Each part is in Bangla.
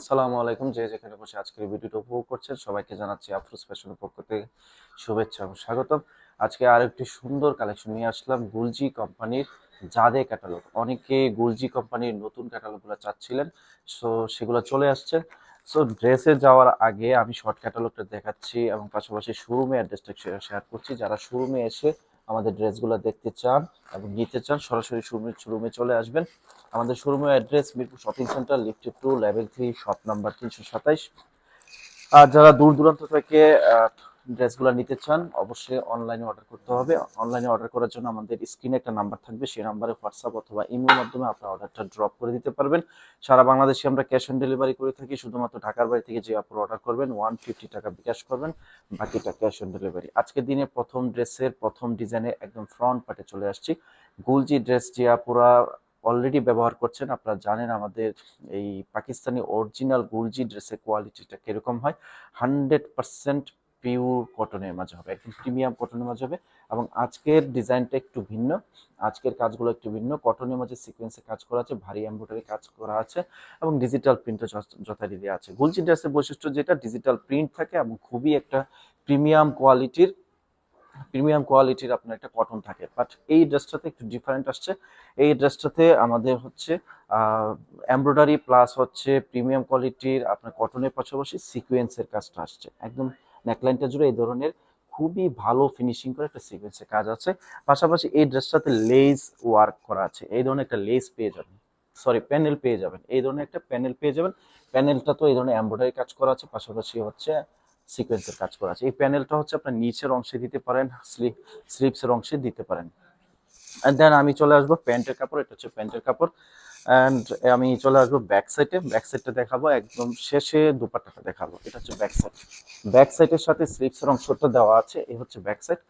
আসসালামু আলাইকুম, যে যেখানে বসে আজকের ভিডিওটা উপভোগ করছেন, সবাইকে জানাচ্ছি আফরোজ ফ্যাশনের পক্ষ থেকে শুভেচ্ছা এবং স্বাগতম। আজকে আরেকটি সুন্দর কালেকশন নিয়ে আসলাম, গুলজি কোম্পানির জাদে ক্যাটালগ। অনেকে গুলজি কোম্পানির নতুন ক্যাটালগুলো চাচ্ছিলেন, সো সেগুলো চলে আসছে। সো ড্রেসে যাওয়ার আগে আমি শর্ট ক্যাটালগটা দেখাচ্ছি এবং পাশাপাশি শোরুমে অ্যাড্রেসটা শেয়ার করছি। যারা শোরুমে এসে আমাদের ড্রেসগুলো দেখতে চান এবং নিতে চান, সরাসরি শোরুমে চলে আসবেন। আমাদের শোরুমের address, Mirpur shopping centre, lift two, level three, shop number তিনশো সাতাইশ। আর যারা দূর দূরান্ত থেকে ড্রেসগুলো নিতে চান, অবশ্যই অনলাইনে অর্ডার করতে হবে। অনলাইনে অর্ডার করার জন্য আমাদের স্ক্রিনে একটা নাম্বার থাকবে, সেই নাম্বারে হোয়াটসঅ্যাপ অথবা ইমেল মাধ্যমে আপনার অর্ডারটা ড্রপ করে দিতে পারবেন। সারা বাংলাদেশে আমরা ক্যাশ অন ডেলিভারি করে থাকি, শুধুমাত্র ঢাকার বাড়ি থেকে যে আপনার অর্ডার করবেন ওয়ান ফিফটি টাকা বিকাশ করবেন, বাকিটা ক্যাশ অন ডেলিভারি আজকের দিনে প্রথম ড্রেসের, প্রথম ডিজাইনে একদম ফ্রন্ট পার্টে চলে আসছি। গুলজি ড্রেস যে আপুরা অলরেডি ব্যবহার করছেন, আপনারা জানেন আমাদের এই পাকিস্তানি অরিজিনাল গুলজি ড্রেসের কোয়ালিটিটা কীরকম হয়। হান্ড্রেড পার্সেন্ট পিওর কটনের মাঝে হবে, একদম প্রিমিয়াম কটনের মাঝে হবে এবং আজকের ডিজাইনটা একটু ভিন্ন, আজকের কাজগুলো একটু ভিন্ন, কটনের মাঝে সিকোয়েন্সে কাজ করা আছে, ভারী এম্ব্রয়ডারি কাজ করা আছে এবং ডিজিটাল প্রিন্টও যথারীতি আছে। গুলজি ড্রেসের বৈশিষ্ট্য যেটা ডিজিটাল প্রিন্ট থাকে এবং খুবই একটা প্রিমিয়াম কোয়ালিটির প্রিমিয়াম কোয়ালিটির আপনার একটা কটন থাকে। বাট এই ড্রেসটাতে একটু ডিফারেন্ট আসছে। এই ড্রেসটাতে আমাদের হচ্ছে এমব্রয়ডারি প্লাস হচ্ছে প্রিমিয়াম কোয়ালিটির আপনার কটনের পাশাপাশি সিকোয়েন্সের কাজটা আসছে। একদম নেকলাইনটা জুড়ে এই ধরনের খুবই ভালো ফিনিশিং করে একটা সিকোয়েন্সের কাজ আছে। পাশাপাশি এই ড্রেসটাতে লেস ওয়ার্ক করা আছে। এই ধরনের একটা লেস পেয়ে যাবেন। সরি প্যানেল পেয়ে যাবেন। এই ধরনের একটা প্যানেল পেয়ে যাবেন। প্যানেলটা তো এই ধরনের এমব্রয়ডারি কাজ করা আছে, পাশাপাশি হচ্ছে সিকোয়েন্সের কাজ করা আছে। এই প্যানেলটা হচ্ছে আপনার নিচের অংশে দিতে পারেন স্লিপ স্লিপসের অংশে দিতে পারেন। দেন আমি চলে আসব প্যান্টের কাপড়, এটা হচ্ছে প্যান্টের কাপড়। অ্যান্ড আমি চলে আসব ব্যাক সাইডে ব্যাক সাইডটা দেখাবো, একদম শেষে দুপাট্টাটা দেখাবো। এটা হচ্ছে ব্যাক সাইড ব্যাক সাইডের সাথে স্লিপসের অংশটা দেওয়া আছে এই হচ্ছে ব্যাক সাইড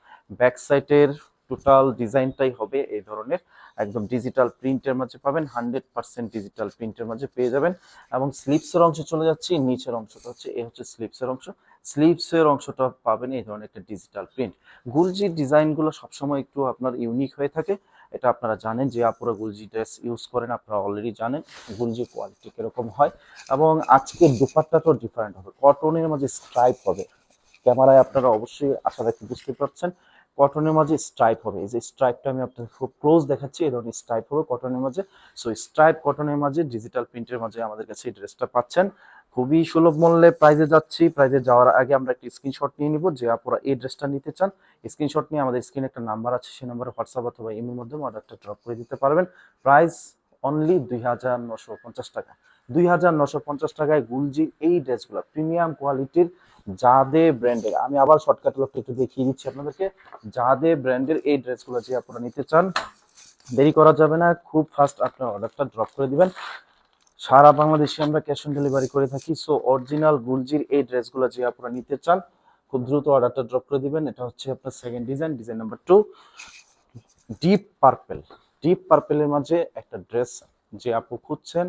ব্যাক সাইডের টোটাল ডিজাইনটাই হবে এই ধরনের। একদম ডিজিটাল প্রিন্টের মাঝে পাবেন হান্ড্রেড পার্সেন্ট ডিজিটাল প্রিন্টের মাঝে পেয়ে যাবেন। এবং স্লিপসের অংশে চলে যাচ্ছি, নিচের অংশটা হচ্ছে এই হচ্ছে স্লিপসের অংশ। স্লিভসের অংশটা পাবেন এই ধরনের একটা ডিজিটাল প্রিন্ট গুলজি ডিজাইনগুলো সবসময় একটু আপনার ইউনিক হয়ে থাকে। এটা আপনারা জানেন যে আপনারা গুলজি ড্রেস ইউজ করেন, আপনারা অলরেডি জানেন গুলজি কোয়ালিটি কীরকম হয়। এবং আজকের দুপাট্টাটাও ডিফারেন্ট হবে। কটনের মাঝে স্ট্রাইপ হবে। ক্যামেরায় আপনারা অবশ্যই আশা রাখি বুঝতে পারছেন। কটনের মাঝে স্ট্রাইপ হবে। এই যে স্ট্রাইপটা আমি আপনাদের খুব ক্লোজ দেখাচ্ছি, এই ধরনের স্ট্রাইপ হবে কটনের মাঝে। সো স্ট্রাইপ কটনের মাঝে ডিজিটাল প্রিন্টের মাঝে আমাদের কাছে এই ড্রেসটা পাচ্ছেন। খুবই সুলভ মূল্যে প্রাইজে যাচ্ছি। প্রাইজে যাওয়ার আগে আমরা একটা স্ক্রিনশট নিয়ে নিব যে আপনারা এই ড্রেসটা নিতে চান। স্ক্রিনশট নিয়ে আমাদের স্ক্রিনে একটা নাম্বার আছে, সেই নাম্বারে হোয়াটসঅ্যাপ অথবা ইমের মাধ্যমে অর্ডারটা ড্রপ করে দিতে পারবেন। প্রাইস অনলি দুই হাজার নশো পঞ্চাশ টাকা। দুই হাজার নশো পঞ্চাশ টাকায় গুলজি এই ড্রেসগুলো প্রিমিয়াম কোয়ালিটির জাদে ব্র্যান্ডের আমি আবার শর্টকাট লোকটা একটু দেখিয়ে দিচ্ছি আপনাদেরকে। জাদে ব্র্যান্ডের এই ড্রেসগুলো যে আপনারা নিতে চান, দেরি করা যাবে না। খুব ফাস্ট আপনার অর্ডারটা ড্রপ করে দিবেন। সারা বাংলাদেশে আমরা ক্যাশ অন ডেলিভারি করে থাকি সো অরিজিনাল গুলজির এই ড্রেসগুলো যে আপনারা নিতে চান, খুব দ্রুত অর্ডারটা ড্রপ করে দিবেন। এটা হচ্ছে আপনার second design design number two deep purple deep পার্পেলের মাঝে একটা ড্রেস যে আপু খুঁজছেন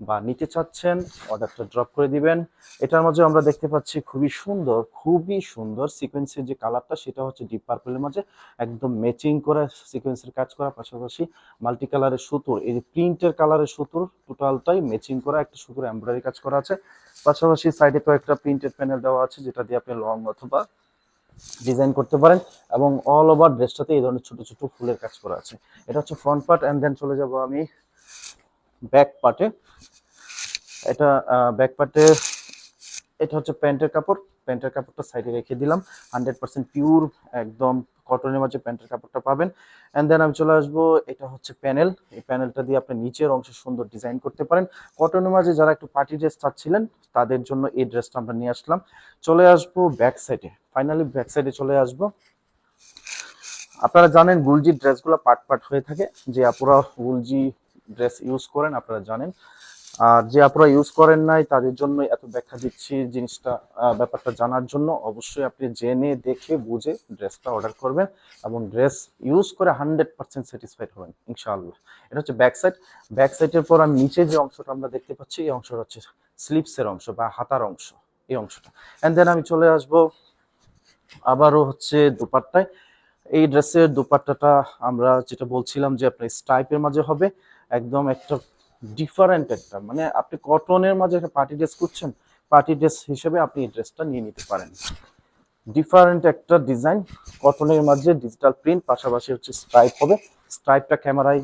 বা নিতে চাচ্ছেন, অর্ডারটা ড্রপ করে দিবেন। এটার মাঝে আমরা দেখতে পাচ্ছি খুবই সুন্দর খুবই সুন্দর সিকোয়েন্সের যে কালারটা সেটা হচ্ছে ডিপ পার্পেলের মাঝে একদম ম্যাচিং করে সিকোয়েন্সের কাজ করা, পাশাপাশি মাল্টি কালারের সুতোর, এই যে প্রিন্টের কালারের সুতোর টোটালটাই ম্যাচিং করা একটা সুতোর এমব্রয়ডারি কাজ করা আছে। পাশাপাশি সাইডে কয়েকটা প্রিন্টেড প্যানেল দেওয়া আছে, যেটা দিয়ে আপনি লং অথবা ডিজাইন করতে পারেন এবং অল ওভার ড্রেসটাতে এই ধরনের ছোট ছোট ফুলের কাজ করা আছে। এটা হচ্ছে ফ্রন্ট পার্ট অ্যান্ড দেন চলে যাব আমি ব্যাক পার্টে এটা ব্যাক পার্টে এটা হচ্ছে প্যান্টের কাপড়। প্যান্টের কাপড়টা সাইডে রেখে দিলাম। হান্ড্রেড পার্সেন্ট পিওর একদম কটনের মাঝে প্যান্টের কাপড়টা পাবেন। অ্যান্ড দেন আমি চলে আসব, এটা হচ্ছে প্যানেল এই প্যানেলটা দিয়ে আপনি নিচের অংশে সুন্দর ডিজাইন করতে পারেন। কটনের মাঝে যারা একটু পার্টি ড্রেস চাচ্ছিলেন, তাদের জন্য এই ড্রেসটা আমরা নিয়ে আসলাম। চলে আসব ব্যাক সাইডে ফাইনালি ব্যাক সাইডে চলে আসব। আপনারা জানেন গুলজি ড্রেসগুলো পার্ট পার্ট হয়ে থাকে। যে আপুরা গুলজি ড্রেস ইউজ করেন, আপনারা জানেন। আর যে আপনারা ইউজ করেন নাই, তাদের জন্য এত ব্যাখ্যা দিচ্ছি জিনিসটা ব্যাপারটা জানার জন্য। অবশ্যই আপনি জেনে, দেখে, বুঝে ড্রেসটা অর্ডার করবেন এবং ড্রেস ইউজ করে হান্ড্রেড পার্সেন্ট স্যাটিসফাইড হবেন, ইনশাআল্লাহ। এটা হচ্ছে ব্যাক সাইড। ব্যাক পর আমি নিচে যে অংশটা আমরা দেখতে পাচ্ছি, এই অংশটা হচ্ছে স্লিপসের অংশ বা হাতার অংশ, এই অংশটা। অ্যান্ড দেন আমি চলে আসব আবারও হচ্ছে দুপাট্টায়। এই ড্রেসের দুপাট্টাটা আমরা যেটা বলছিলাম যে আপনার স্টাইপের মাঝে হবে। একদম একটা ডিফারেন্ট একটা মানে আপনি কটনের মাঝে একটা পার্টি ড্রেস করছেন পার্টি ড্রেস হিসেবে আপনি এই ড্রেসটা নিয়ে নিতে পারেন। ডিফারেন্ট একটা ডিজাইন কটনের মাঝে ডিজিটাল প্রিন্ট পাশাপাশি হচ্ছে স্ট্রাইপ হবে। স্ট্রাইপটা ক্যামেরায়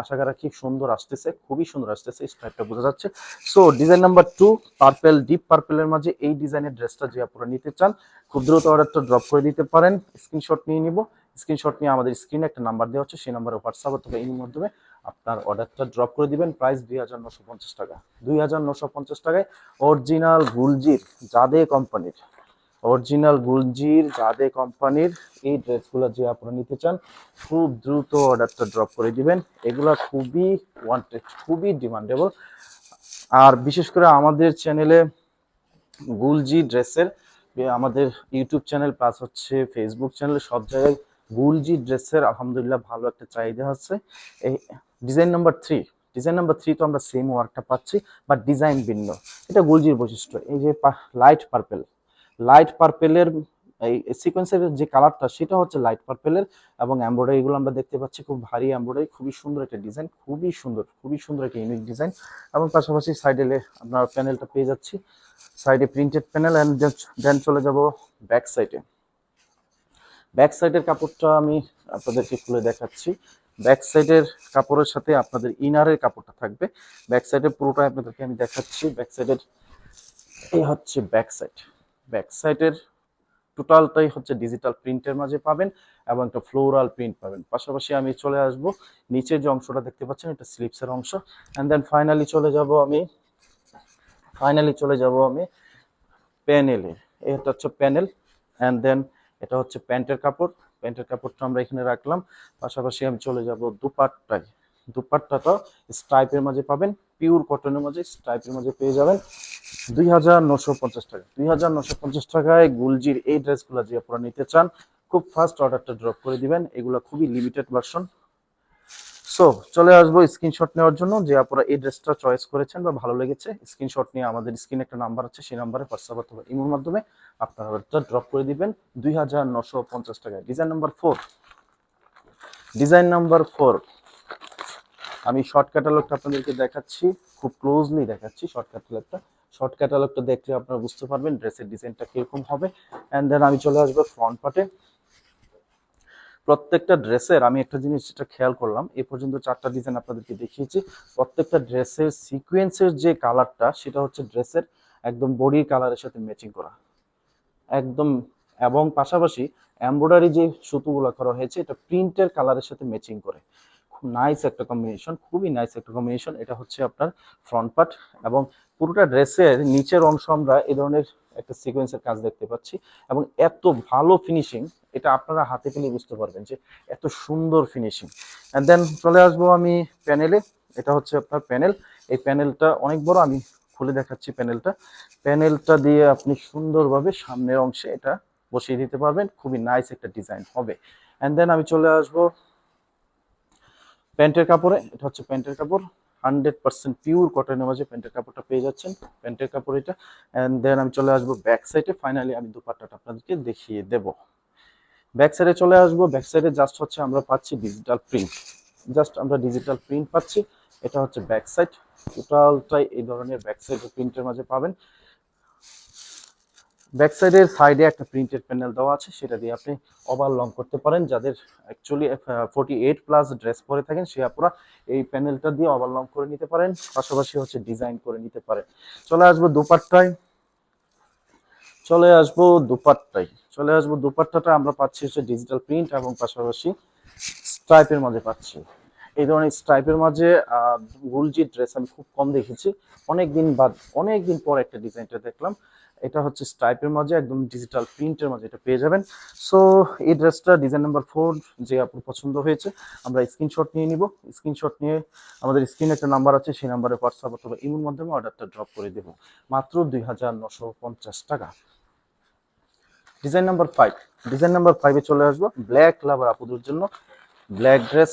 আশা করা কি সুন্দর আসতেছে, খুবই সুন্দর আসতেছে স্ট্রাইপটা বোঝা যাচ্ছে। So design number two purple deep পার্পেলের মাঝে এই ডিজাইনের ড্রেসটা যে আপনারা নিতে চান, খুব দ্রুত অর্ডারটা ড্রপ করে দিতে পারেন। স্ক্রিনশট নিয়ে নিব। স্ক্রিনশট নিয়ে আমাদের স্ক্রিনে একটা নাম্বার দেওয়া হচ্ছে সেই নাম্বারে হোয়াটসঅ্যাপ অথবা এই মাধ্যমে আপনার অর্ডারটা ড্রপ করে দিবেন প্রাইস দুই হাজার নশো পঞ্চাশ টাকা। দুই হাজার নশো পঞ্চাশ টাকায় অরিজিনাল গুলজির জাদে কোম্পানির অরিজিনাল গুলজির জাদে কোম্পানির এই ড্রেসগুলো যে আপনারা নিতে চান, খুব দ্রুত অর্ডারটা ড্রপ করে দিবেন। এগুলো খুবই ওয়ান্টেড খুবই ডিমান্ডেবল আর বিশেষ করে আমাদের চ্যানেলে গুলজি ড্রেসের, আমাদের ইউটিউব চ্যানেল প্লাস হচ্ছে ফেসবুক চ্যানেল সব জায়গায় গুলজি ড্রেসের আলহামদুলিল্লাহ ভালো একটা চাহিদা হচ্ছে এই design number three design number three তো আমরা সেম ওয়ার্কটা পাচ্ছি বাট ডিজাইন ভিন্ন। এটা গুলজির বৈশিষ্ট্য। এই যে লাইট পার্পেল লাইট পার্পেলের এই সিকোয়েন্সের যে কালারটা সেটা হচ্ছে লাইট পার্পেলের এবং এমব্রয়ডারিগুলো আমরা দেখতে পাচ্ছি, খুব ভারী এমব্রয়ডারি খুবই সুন্দর একটা ডিজাইন খুবই সুন্দর খুবই সুন্দর একটা ইউনিক ডিজাইন এবং পাশাপাশি সাইডে আপনার প্যানেলটা পেয়ে যাচ্ছি। সাইডে প্রিন্টেড প্যানেল অ্যান্ড দেন চলে যাব ব্যাক সাইডে ব্যাক সাইডের কাপড়টা আমি আপনাদেরকে খুলে দেখাচ্ছি। ব্যাক সাইডের কাপড়ের সাথে আপনাদের ইনারের কাপড়টা থাকবে। ব্যাক সাইডের পুরোটা আপনাদেরকে আমি দেখাচ্ছি। ব্যাক সাইডের এই হচ্ছে ব্যাক সাইড ব্যাক সাইডের টোটালটাই হচ্ছে ডিজিটাল প্রিন্টের মাঝে পাবেন এবং একটা ফ্লোরাল প্রিন্ট পাবেন। পাশাপাশি আমি চলে আসব। নিচের যে অংশটা দেখতে পাচ্ছেন, এটা স্লিপসের অংশ। অ্যান্ড দেন ফাইনালি চলে যাব আমি। ফাইনালি চলে যাব আমি প্যানেলে। এটা হচ্ছে প্যানেল। অ্যান্ড দেন এটা হচ্ছে প্যান্টের কাপড়। প্যান্টের কাপড়টা আমরা এখানে রাখলাম। পাশাপাশি আমি চলে যাব দুপাট্টায়। দুপাট্টাটা স্ট্রাইপের মাঝে পাবেন পিওর কটনের মাঝে স্ট্রাইপের মাঝে পেয়ে যাবেন। দুই হাজার নশো পঞ্চাশ টাকা। দুই হাজার নশো পঞ্চাশ টাকায় গুলজির এই ড্রেসগুলো যে আপনারা নিতে চান, খুব ফাস্ট অর্ডারটা ড্রপ করে দিবেন। এগুলো খুবই লিমিটেড ভার্সন সো চলে আসব স্ক্রিনশট নেওয়ার জন্য। যে আপনারা এই ড্রেসটা চয়েস করেছেন বা ভালো লেগেছে স্ক্রিনশট নিয়ে আমাদের স্ক্রিনে একটা নাম্বার আছে, সেই নাম্বারে হোয়াটসঅ্যাপ অথবা ইমোর মাধ্যমে আপনারা ড্রপ করে দিবেন। দুই হাজার নশো পঞ্চাশ টাকায় design number four design number four আমি শর্ট ক্যাটালগটা আপনাদেরকে দেখাচ্ছি, খুব ক্লোজলি দেখাচ্ছি শর্ট ক্যাটালগটা শর্ট ক্যাটালগটা দেখলে আপনারা বুঝতে পারবেন ড্রেসের ডিজাইনটা কীরকম হবে। অ্যান্ড দেন আমি চলে আসব ফ্রন্ট পার্টে প্রত্যেকটা ড্রেসের, আমি একটা জিনিস যেটা খেয়াল করলাম, এ পর্যন্ত চারটা ডিজাইন আপনাদেরকে দেখিয়েছি, প্রত্যেকটা ড্রেসের সিকুয়েন্সের যে কালারটা সেটা হচ্ছে ড্রেসের একদম বডির কালারের সাথে ম্যাচিং করা। একদম, এবং পাশাপাশি এমব্রয়ডারি যে সুতোগুলো করা হয়েছে, এটা প্রিন্টের কালারের সাথে ম্যাচিং করে। খুব নাইস একটা কম্বিনেশন খুবই নাইস একটা কম্বিনেশন এটা হচ্ছে আপনার ফ্রন্ট পার্ট এবং পুরোটা ড্রেসের নিচের অংশ আমরা এ ধরনের একটা সিকোয়েন্সের কাজ দেখতে পাচ্ছি, এবং এত ভালো ফিনিশিং এটা আপনারা হাতে পেলে বুঝতে পারবেন যে এত সুন্দর ফিনিশিং অ্যান্ড দেন চলে আসব আমি প্যানেলে এটা হচ্ছে আপনার প্যানেল এই প্যানেলটা অনেক বড়, আমি খুলে দেখাচ্ছি প্যানেলটা প্যানেলটা দিয়ে আপনি সুন্দরভাবে সামনের অংশে এটা বসিয়ে দিতে পারবেন। খুবই নাইস একটা ডিজাইন হবে। অ্যান্ড দেন আমি চলে আসব প্যান্টের কাপড়ে। এটা হচ্ছে প্যান্টের কাপড়। হান্ড্রেড পার্সেন্ট পিওর কটনের মাঝে প্যান্টের কাপড়টা পেয়ে যাচ্ছেন। প্যান্টের কাপড় এটা। অ্যান্ড দেন আমি চলে আসব ব্যাক সাইডে ফাইনালি আমি দুপাট্টাটা আপনাদেরকে দেখিয়ে দেব। ব্যাক সাইডে চলে আসব। ব্যাক সাইডে জাস্ট হচ্ছে আমরা পাচ্ছি ডিজিটাল প্রিন্ট জাস্ট আমরা ডিজিটাল প্রিন্ট পাচ্ছি। এটা হচ্ছে ব্যাক সাইড টোটালটাই এই ধরনের ব্যাক সাইডের প্রিন্টের মাঝে পাবেন। ব্যাক সাইডের সাইডে একটা প্রিন্টেড প্যানেল দেওয়া আছে। সেটা দিয়ে আপনি ওভার লং করতে পারেন। যাদের actually forty eight plus dress পরে থাকেন, সে আপনারা এই প্যানেলটা দিয়ে ওভার লং করে নিতে পারেন। পাশাপাশি হচ্ছে ডিজাইন করে নিতে পারেন। চলে আসব দুপাট্টায়। চলে আসব দুপাট্টাই চলে আসব দুপাট্টাটা আমরা পাচ্ছি হচ্ছে ডিজিটাল প্রিন্ট এবং পাশাপাশি স্ট্রাইপের মাঝে পাচ্ছি। এই ধরনের স্ট্রাইপের মাঝে গুলজি ড্রেস আমি খুব কম দেখেছি। অনেকদিন বাদ, অনেকদিন পর একটা ডিজাইনটা দেখলাম। এটা হচ্ছে স্ট্রাইপের মাঝে, একদম ডিজিটাল প্রিন্টের মাঝে এটা পেয়ে যাবেন। সো এই ড্রেসটা ডিজাইন নাম্বার ফোর যে আপনার পছন্দ হয়েছে, আমরা স্ক্রিনশট নিয়ে নিব। স্ক্রিনশট নিয়ে আমাদের স্ক্রিনে একটা নাম্বার আছে, সেই নাম্বারে হোয়াটসঅ্যাপ অথবা ইমোর মাধ্যমে অর্ডারটা ড্রপ করে দেব। মাত্র দুই হাজার নশো পঞ্চাশ টাকা। Design number five design number ফাইভে চলে আসব। ব্ল্যাক লাভার আপুদের জন্য। ব্ল্যাক ড্রেস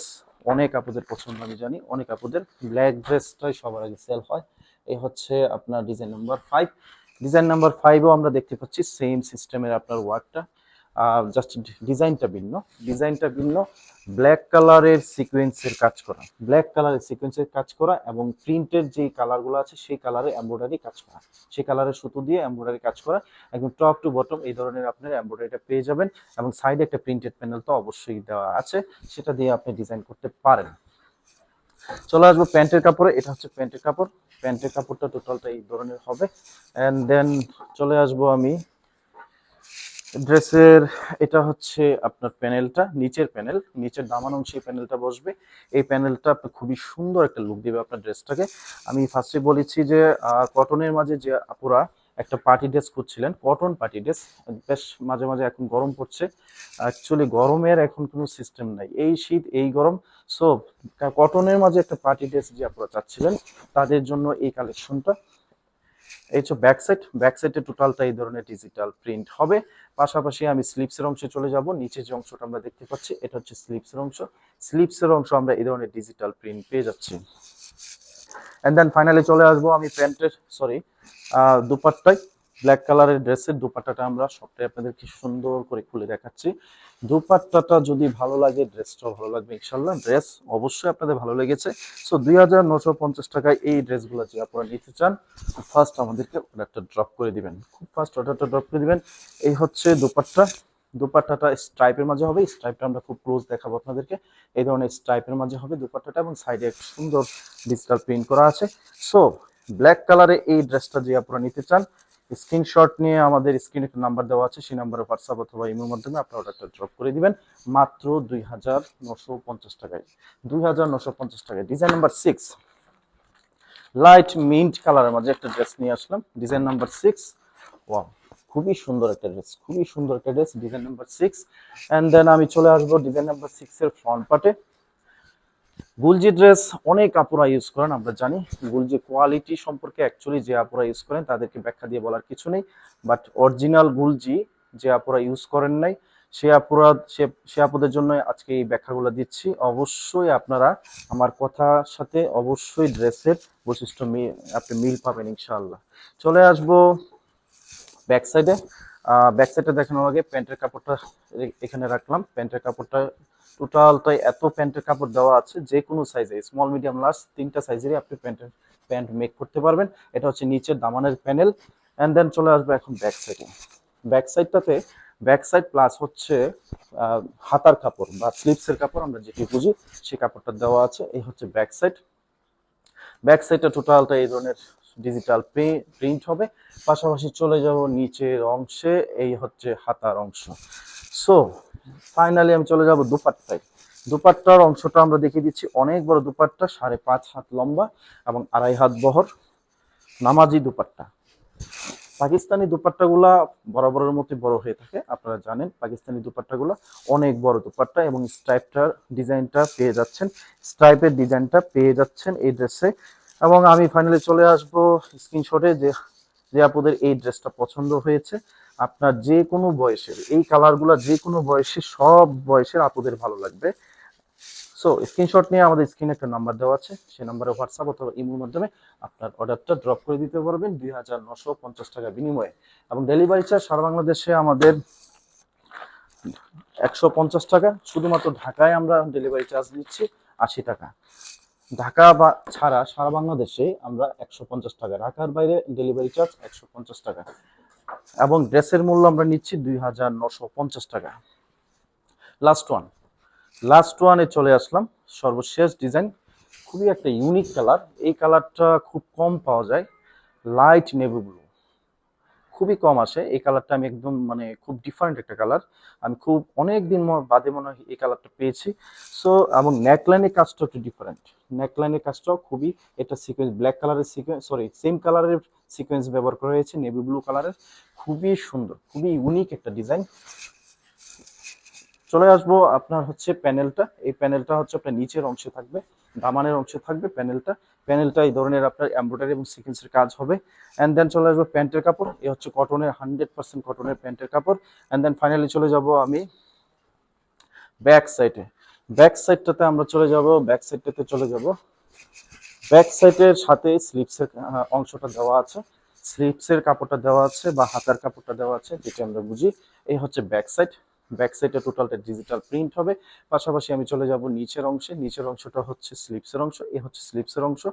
অনেক আপুদের পছন্দ, আমি জানি। অনেক আপুদের ব্ল্যাক ড্রেসটাই সবার আগে সেল হয়। এই হচ্ছে আপনার design number five design number ফাইভও আমরা দেখতে পাচ্ছি সেম সিস্টেমের আপনার ওয়ার্কটা জাস্ট ডিজাইনটা ভিন্ন। ডিজাইনটা ভিন্ন। ব্ল্যাক কালারের সিকোয়েন্সের কাজ করা। ব্ল্যাক কালারের সিকোয়েন্সের কাজ করা এবং প্রিন্টের যে কালারগুলো আছে সেই কালারে এমব্রয়ডারি কাজ করা। সেই কালারের সুতো দিয়ে এমব্রয়ডারি কাজ করা। একদম টপ টু বটম এই ধরনের আপনার এমব্রয়ডারিটা পেয়ে যাবেন এবং সাইডে একটা প্রিন্টেড প্যানেল তো অবশ্যই দেওয়া আছে। সেটা দিয়ে আপনি ডিজাইন করতে পারেন। চলে আসব প্যান্টের কাপড়ে, এটা হচ্ছে প্যান্টের কাপড়। প্যান্টের কাপড়টা টোটালটা এই ধরনের হবে। অ্যান্ড দেন চলে আসব আমি ড্রেসের, এটা হচ্ছে আপনার প্যানেলটা, নিচের প্যানেল, নিচের দামান অংশে প্যানেলটা বসবে। এই প্যানেলটা খুবই সুন্দর একটা লুক দেবে আপনার ড্রেসটাকে। আমি ফার্স্টে বলেছি যে কটনের মাঝে যে আপুরা একটা পার্টি ড্রেস খুঁজছিলেন কটন পার্টি ড্রেস বেশ মাঝে মাঝে এখন গরম পড়ছে। অ্যাকচুয়ালি গরমের এখন কোনো সিস্টেম নাই। এই শীত, এই গরম সো কটনের মাঝে একটা পার্টি ড্রেস যে আপনারা চাচ্ছিলেন, তাদের জন্য এই কালেকশনটা এই হচ্ছে ব্যাক সাইড ব্যাক সাইডে টোটালটা এই ধরনের ডিজিটাল প্রিন্ট হবে। পাশাপাশি আমি স্লিপসের অংশে চলে যাব। নিচে যে অংশটা আমরা দেখতে পাচ্ছি, এটা হচ্ছে স্লিপসের অংশ। স্লিপসের অংশ আমরা এই ধরনের ডিজিটাল প্রিন্ট পেয়ে যাচ্ছি। এন্ড দেন ফাইনালি চলে আসব আমি প্যান্টের সরি দুপাট্টায় ব্ল্যাক কালারের ড্রেসের দুপাট্টাটা আমরা সবটাই আপনাদেরকে সুন্দর করে খুলে দেখাচ্ছি। দুপাট্টাটা যদি ভালো লাগে ড্রেসটাও ভালো লাগবে ইনশাল্লাহ ড্রেস অবশ্যই আপনাদের ভালো লেগেছে। সো দুই হাজার নশো পঞ্চাশ টাকায় এই ড্রেসগুলো যে আপনারা নিতে চান ফার্স্ট আমাদেরকে অর্ডারটা ড্রপ করে দিবেন। খুব ফার্স্ট অর্ডারটা ড্রপ করে দিবেন। এই হচ্ছে দুপাট্টা। দুপাট্টাটা স্ট্রাইপের মাঝে হবে। স্ট্রাইপটা আমরা খুব ক্লোজ দেখাবো আপনাদেরকে। এই ধরনের স্ট্রাইপের মাঝে হবে দুপাট্টাটা এবং সাইডে একটা সুন্দর ডিজিটাল প্রিন্ট করা আছে। সো ব্ল্যাক কালারে এই ড্রেসটা যে আপনারা নিতে চান স্ক্রিনশট নিয়ে আমাদের স্ক্রিনে একটা নাম্বার দেওয়া আছে, সেই নাম্বারে হোয়াটসঅ্যাপ অথবা ইমের মাধ্যমে আপনারা অর্ডারটা ড্রপ করে দিবেন। মাত্র দুই হাজার নশো পঞ্চাশ টাকায়। দুই হাজার নশো পঞ্চাশ টাকায়। Design number six light mint কালারের মাঝে একটা ড্রেস নিয়ে আসলাম। ডিজাইন নাম্বার সিক্স ওয়াও খুবই সুন্দর একটা ড্রেস খুবই সুন্দর একটা dress design number six and then আমি চলে আসব ডিজাইন নাম্বার সিক্স এর ফ্রন্ট পার্টে গুলজি ড্রেস অনেক আপুরা ইউজ করেন, আমরা জানি। গুলজি কোয়ালিটি সম্পর্কে অ্যাকচুয়ালি যে আপুরা ইউজ করেন, তাদেরকে ব্যাখ্যা দিয়ে বলার কিছু নেই। বাট অরিজিনাল গুলজি যে আপুরা ইউজ করেন নাই, সে আপুরা, সে সে আপুদের জন্য আজকে এই ব্যাখ্যাগুলো দিচ্ছি। অবশ্যই আপনারা আমার কথার সাথে অবশ্যই ড্রেসের বৈশিষ্ট্য আপনি মিল পাবেন ইনশাআল্লাহ। চলে আসব ব্যাক সাইডে ব্যাক সাইডে দেখানোর আগে প্যান্টের কাপড়টা এখানে রাখলাম। প্যান্টের কাপড়টা টোটালটাই এত প্যান্টের কাপড় দেওয়া আছে যে কোনো সাইজে স্মল মিডিয়াম লার্জ তিনটা সাইজেরই আপনি প্যান্টের, প্যান্ট মেক করতে পারবেন। এটা হচ্ছে নিচের দামানের প্যানেল অ্যান্ড দেন চলে আসবে এখন ব্যাক সাইডে ব্যাক সাইডটাতে ব্যাক সাইড প্লাস হচ্ছে হাতার কাপড় বা স্লিপসের কাপড়, আমরা যেটি বুঝি সেই কাপড়টা দেওয়া আছে। এই হচ্ছে ব্যাক সাইড ব্যাক সাইডটা টোটালটা এই ধরনের ডিজিটাল প্রিন্ট হবে। পাশাপাশি চলে যাব নিচের অংশে, এই হচ্ছে হাতার অংশ। সো ফাইনালি আমি চলে যাব দুপাট্টায়। দুপাট্টার অংশটা আমরা দেখিয়ে দিচ্ছি অনেক বড় দুপাট্টা, সাড়ে পাঁচ হাত লম্বা এবং আড়াই হাত বহর নামাজি দুপাট্টা। পাকিস্তানি দুপাট্টাগুলা বরাবরের মতো বড় হয়ে থাকে, আপনারা জানেন পাকিস্তানি দুপাট্টাগুলা অনেক বড় দুপাট্টা এবং স্ট্রাইপটার ডিজাইনটা পেয়ে যাচ্ছেন, স্ট্রাইপের ডিজাইনটা পেয়ে যাচ্ছেন এই ড্রেসে। এবং আমি ফাইনালি চলে আসব স্ক্রিনশটে যে যে আপনাদের এই ড্রেসটা পছন্দ হয়েছে। আপনার যে কোনো বয়সের, এই কালারগুলো যে কোনো বয়সে সব বয়সের আপুদের ভালো লাগবে। সো স্ক্রিনশট নিয়ে আমাদের স্ক্রিনে একটা নাম্বার দেওয়া আছে। সেই নাম্বারে হোয়াটসঅ্যাপ অথবা ইমোর মাধ্যমে আপনার অর্ডারটা ড্রপ করে দিতে পারবেন দুই হাজার নশো পঞ্চাশ টাকা বিনিময়ে। এবং ডেলিভারি চার্জ সারা বাংলাদেশে আমাদের একশো পঞ্চাশ টাকা। শুধুমাত্র ঢাকায় আমরা ডেলিভারি চার্জ দিচ্ছি আশি টাকা। ঢাকা বা ছাড়া সারা বাংলাদেশে আমরা একশো পঞ্চাশ টাকা। ঢাকার বাইরে ডেলিভারি চার্জ একশো পঞ্চাশ টাকা। এবং ড্রেসের মূল্য আমরা নিচ্ছি দুই হাজার নশো পঞ্চাশ টাকা। লাস্ট ওয়ান লাস্ট ওয়ানে চলে আসলাম। সর্বশেষ ডিজাইন খুবই একটা ইউনিক কালার এই কালারটা খুব কম পাওয়া যায়। লাইট নেভি ব্লু খুবই কম আসে। এই কালারটা আমি একদম মানে খুব ডিফারেন্ট একটা কালার আমি খুব অনেক দিন বাদে মনে হয় এই কালারটা পেয়েছি। সো এবং নেকলাইনের কাজটা একটু ডিফারেন্ট নেকলাইনের কাজটাও খুবই এটা সিকোয়েন্স ব্ল্যাক কালারের সিকোয়েন্স সরি সেম কালারের সিকোয়েন্স ব্যবহার করা হয়েছে নেভি ব্লু কালারের খুবই সুন্দর, খুবই ইউনিক একটা ডিজাইন চলে আসব আপনার হচ্ছে প্যানেলটা এই প্যানেলটা হচ্ছে আপনার নিচের অংশে থাকবে দামানের অংশে থাকবে প্যানেলটা প্যানেলটা এই ধরনের আপনার এমব্রয়ডারি এবং সিকোয়েন্সের কাজ হবে। অ্যান্ড দেন চলে আসব প্যান্টের কাপড়। এই হচ্ছে কটনের হান্ড্রেড পার্সেন্ট কটনের প্যান্টের কাপড়। অ্যান্ড দেন ফাইনালি চলে যাব আমি ব্যাক সাইডে ব্যাক সাইডটাতে আমরা চলে যাব ব্যাক সাইডটাতে চলে যাব। ব্যাক সাইডের সাথে স্লিপসের অংশটা দেওয়া আছে। স্লিপসের কাপড়টা দেওয়া আছে বা হাতার কাপড়টা দেওয়া আছে, যেটা আমরা বুঝি। এই হচ্ছে ব্যাক সাইড ব্যাক সাইডে টোটালটা ডিজিটাল প্রিন্ট হবে। পাশাপাশি আমি চলে যাব নিচের অংশে। নিচের অংশটা হচ্ছে স্লিপসের অংশ। এই হচ্ছে স্লিপসের অংশ।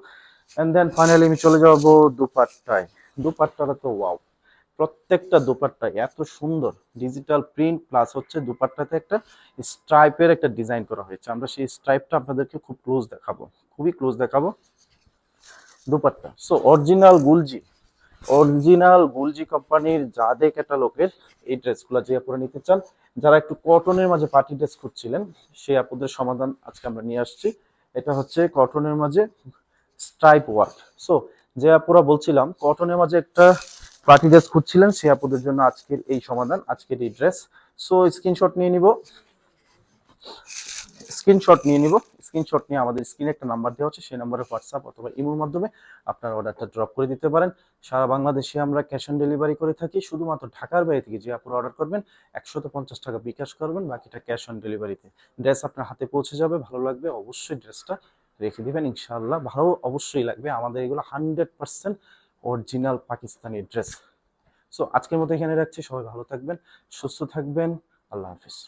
অ্যান্ড দেন ফাইনালি আমি চলে যাব দুপাট্টায়। দুপাট্টাটা তো ওয়াও। প্রত্যেকটা দুপাট্টা এত সুন্দর। ডিজিটাল প্রিন্ট প্লাস হচ্ছে দুপাট্টাতে একটা স্ট্রাইপের একটা ডিজাইন করা হয়েছে। আমরা সেই স্ট্রাইপটা আপনাদেরকে খুব ক্লোজ দেখাবো। খুবই ক্লোজ দেখাবো। Dupatta. So original Gulljee original Gulljee কোম্পানির জাদে ক্যাটালগের এই ড্রেসগুলো যে আপনারা নিতে চান, যারা একটু কটনের মাঝে পার্টি ড্রেস খুঁজছিলেন সেই আপুদের সমাধান আজকে আমরা নিয়ে আসছি। এটা হচ্ছে কটনের মাঝে স্ট্রাইপ ওয়ার্ক সো যে আপুরা বলছিলাম কটনের মাঝে একটা পার্টি ড্রেস খুঁজছিলেন সেই আপুদের জন্য আজকের এই সমাধান, আজকের এই ড্রেস সো স্ক্রিনশট নিয়ে নিব। স্ক্রিনশট নিয়ে নিব। স্ক্রিনশট নিয়ে আমাদের স্ক্রিনে একটা নাম্বার দেওয়া আছে, সেই নাম্বারে হোয়াটসঅ্যাপ অথবা ইমোর মাধ্যমে আপনার অর্ডারটা ড্রপ করে দিতে পারেন। সারা বাংলাদেশে আমরা ক্যাশ অন ডেলিভারি করে থাকি, শুধুমাত্র ঢাকার বাইরে থেকে যে আপনারা অর্ডার করবেন, একশত পঞ্চাশ টাকা বিকাশ করবেন, বাকিটা ক্যাশ অন ডেলিভারিতে ড্রেস আপনার হাতে পৌঁছে যাবে, ভালো লাগবে, অবশ্যই ড্রেসটা রেখে দিবেন, ইনশাআল্লাহ। ভালো অবশ্যই লাগবে, আমাদের এগুলো hundred percent original Pakistani dress so আজকের মতো এখানে রাখছি, সবাই ভালো থাকবেন, সুস্থ থাকবেন, আল্লাহ হাফিজ।